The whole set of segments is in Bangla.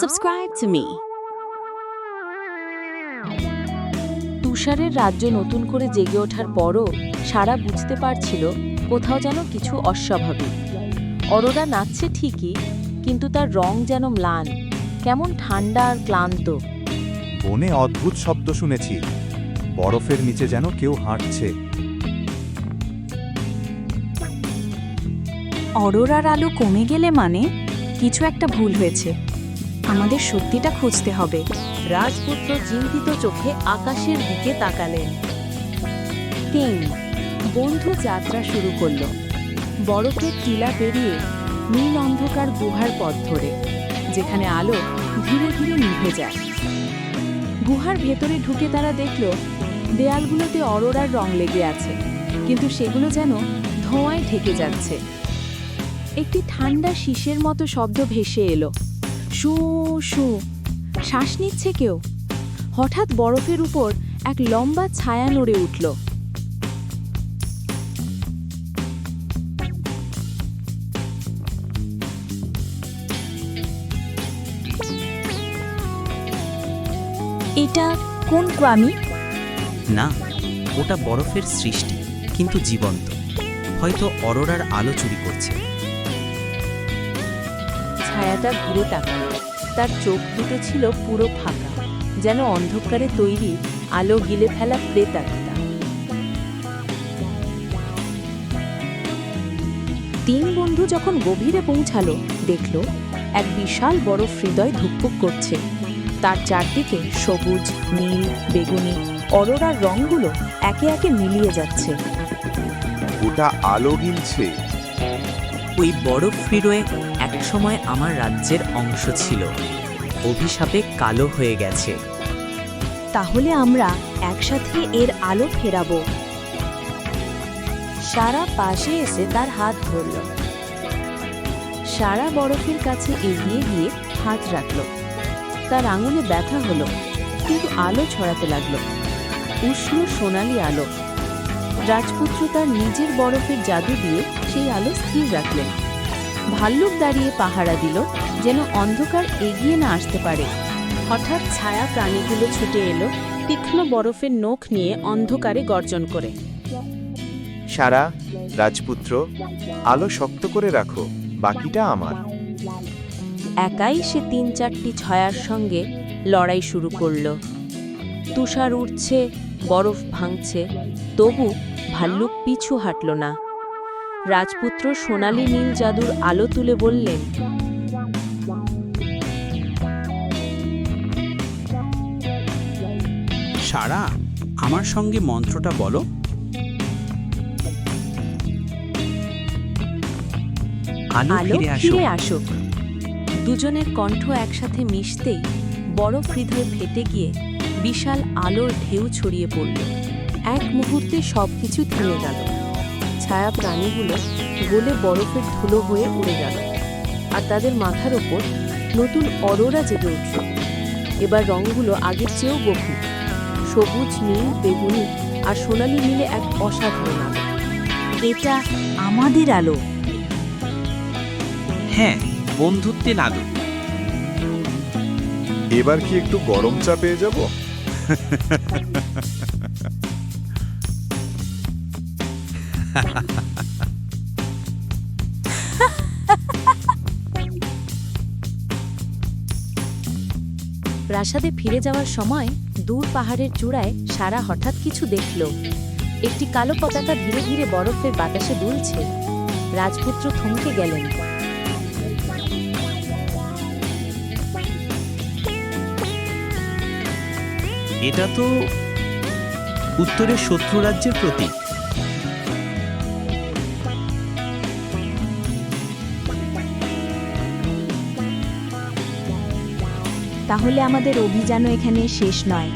Subscribe to me. তুষারের রাজ্য নতুন করে জেগে ওঠার পরও সারা বুঝতে পারছিল কোথাও যেন কিছু অস্বাভাবিক। অরোরা নাচছে ঠিকই কিন্তু তার রং যেন ম্লান কেমন ঠান্ডা আর ক্লান্ত। বনে অদ্ভুত শব্দ শুনেছি বরফের নিচে যেন কেউ হাঁটছে। অরোরার আলো কমে গেলে মানে কিছু একটা ভুল হয়েছে। আমাদের সত্যিটা খুঁজতে হবে। রাজপুত্র চিন্তিত চোখে আকাশের দিকে তাকালেন। তিন, বন্ধু যাত্রা শুরু করল। বরফের টিলা পেরিয়ে নীল অন্ধকার গুহার পথ ধরে, যেখানে আলো ধীরে ধীরে নিভে যায়। গুহার ভেতরে ঢুকে তারা দেখল, দেয়ালগুলোতে অরোরার রং লেগে আছে, কিন্তু সেগুলো যেন ধোঁয়ায় ঢেকে যাচ্ছে। একটি ঠান্ডা শীষের মতো শব্দ ভেসে এলো। শু শু। শ্বাস নিচ্ছে কেউ। হঠাৎ বরফের উপর এক লম্বা ছায়া নড়ে উঠল। এটা কোন ক্রামি? না, ওটা বরফের সৃষ্টি, কিন্তু জীবন্ত। হয়তো অরোরার আলো চুরি করছে। ছায়াটা ঘুরে তাকালো। তার চোখ দুটো ছিল পুরো ফাঁকা যেন অন্ধকারে তৈরি আলো গিলে ফেলা প্রেতাত্মা তিন বন্ধু যখন গভীরে পৌঁছালো দেখল এক বিশাল বরফ হৃদয় ধুকপুক করছে। তার চারদিকে সবুজ নীল বেগুনি অরোরার রঙগুলো একে একে মিলিয়ে যাচ্ছে। ওটা আলো গিলছে। ওই বরফ ফিরোয়ে একসময় আমার রাজ্যের অংশ ছিল। অভিশাপে কালো হয়ে গেছে। তাহলে আমরা একসাথে এর আলো ফেরাবো। সারা পাশে এসে তার হাত ধরল। সারা বরফের কাছে এগিয়ে গিয়ে হাত রাখল। তার আঙুলে ব্যথা হলো, কিন্তু আলো ছড়াতে লাগল। উষ্ণ সোনালি আলো। রাজপুত্র তার নিজের বরফের জাদু দিয়ে সেই আলো স্থির রাখলেন। ভাল্লুক দাঁড়িয়ে পাহারা দিল যেন অন্ধকার এগিয়ে না আসতে পারে। হঠাৎ ছায়া প্রাণীগুলো ছুটে এলো তীক্ষ্ণ বরফের নখ নিয়ে অন্ধকারে গর্জন করে। সারা রাজপুত্র আলো শক্ত করে রাখো বাকিটা আমার। একাই সে তিন চারটি ছয়ার সঙ্গে লড়াই শুরু করল। তুষার উঠছে বরফ ভাঙছে তবু ভাল্লুক পিছু হাঁটল না। রাজপুত্র সোনালী নীল জাদুর আলো তুলে বললেন সারা আমার সঙ্গে মন্ত্রটা বলো। আলো ফিরে আসুক। দুজনের কণ্ঠ একসাথে মিশতেই বরফ হৃদয় ফেটে গিয়ে বিশাল আলোর ঢেউ ছড়িয়ে পড়ল। এক মুহূর্তে সবকিছু থেমে গেল। ছায়া প্রাণীগুলো গলে বরফের ধুলো হয়ে উড়ে গেল। আর তাদের মাথার ওপর নতুন অরোরা জেগে উঠল। এবার রঙগুলো আগের চেয়েও গভীর। সবুজ নীল বেগুনি আর সোনালি মিলে এক অসাধারণ আলো। এটা আমাদের আলো। হ্যাঁ বন্ধুত্বের আলো। এবার কি একটু গরম চা পেয়ে যাব? প্রাসাদে ফিরে যাওয়ার সময় দূর পাহাড়ের চূড়ায় সারা হঠাৎ কিছু দেখল। একটি কালো পতাকা ধীরে ধীরে বরফের বাতাসে দুলছে। রাজপুত্র থমকে গেলেন। এটা তো উত্তরের শত্রু রাজ্যের প্রতীক। তাহলে আমাদের অভিযানও এখানে শেষ নয়।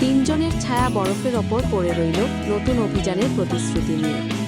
তিনজনের ছায়া বরফের ওপর পড়ে রইল নতুন অভিযানের প্রতিশ্রুতি নিয়ে।